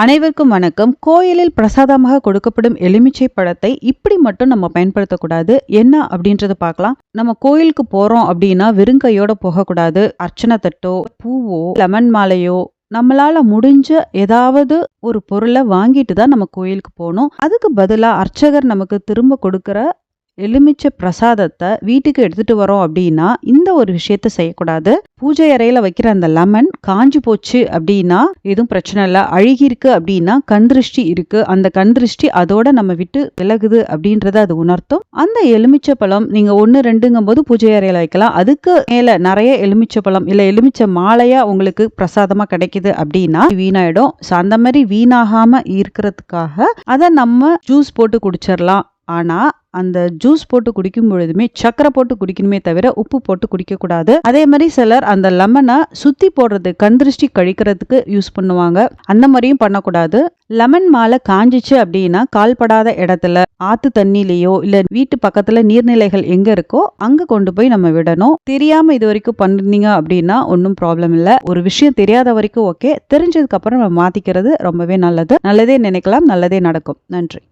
அனைவருக்கும் வணக்கம். கோயிலில் பிரசாதமாக கொடுக்கப்படும் எலுமிச்சை பழத்தை இப்படி மட்டும் நம்ம பயன்படுத்தக்கூடாது. என்ன அப்படின்றத பார்க்கலாம். நம்ம கோயிலுக்கு போறோம் அப்படின்னா வெறுங்கையோட போகக்கூடாது. அர்ச்சனை தட்டோ பூவோ லெமன் மாலையோ நம்மளால முடிஞ்ச ஏதாவது ஒரு பொருளை வாங்கிட்டு தான் நம்ம கோயிலுக்கு போகணும். அதுக்கு பதிலாக அர்ச்சகர் நமக்கு திரும்ப கொடுக்குற எலுமிச்சை பிரசாதத்தை வீட்டுக்கு எடுத்துட்டு வரோம் அப்படின்னா இந்த ஒரு விஷயத்த செய்யக்கூடாது. பூஜை அறையில வைக்கிற அந்த லெமன் காஞ்சு போச்சு அப்படின்னா எதுவும் பிரச்சனை இல்லை. அழுகி இருக்கு அப்படின்னா கண் திருஷ்டி இருக்கு. அந்த கண் திருஷ்டி அதோட நம்ம விட்டு விலகுது அப்படின்றத அது உணர்த்தும். அந்த எலுமிச்சை பழம் நீங்க ஒன்னு ரெண்டுங்கும் போது பூஜை அறையில வைக்கலாம். அதுக்கு மேல நிறைய எலுமிச்சை பழம் இல்ல எலுமிச்சை மாலையா உங்களுக்கு பிரசாதமா கிடைக்குது அப்படின்னா வீணாயிடும். ஸோ அந்த மாதிரி வீணாகாம இருக்கிறதுக்காக அதை நம்ம ஜூஸ் போட்டு குடிச்சிடலாம் ஆனா அந்த ஜூஸ் போட்டு குடிக்கும் பொழுதுமே சக்கரை போட்டு குடிக்கணுமே தவிர உப்பு போட்டு குடிக்க கூடாது அதே மாதிரி சிலர் அந்த லெமனை சுத்தி போடுறது கந்திருஷ்டி கழிக்கிறதுக்கு யூஸ் பண்ணுவாங்க. அந்த மாதிரியும் பண்ணக்கூடாது. லெமன் மாலை காஞ்சிச்சு அப்படின்னா கால்படாத இடத்துல ஆத்து தண்ணிலேயோ இல்ல வீட்டு பக்கத்துல நீர்நிலைகள் எங்க இருக்கோ அங்க கொண்டு போய் நம்ம விடணும். தெரியாம இது வரைக்கும் பண்ணிருந்தீங்க அப்படின்னா ஒன்றும் ப்ராப்ளம் இல்லை. ஒரு விஷயம் தெரியாத வரைக்கும் ஓகே தெரிஞ்சதுக்கு அப்புறம் நம்ம மாத்திக்கிறது ரொம்பவே நல்லது. நல்லதே நினைக்கலாம் நல்லதே நடக்கும். நன்றி.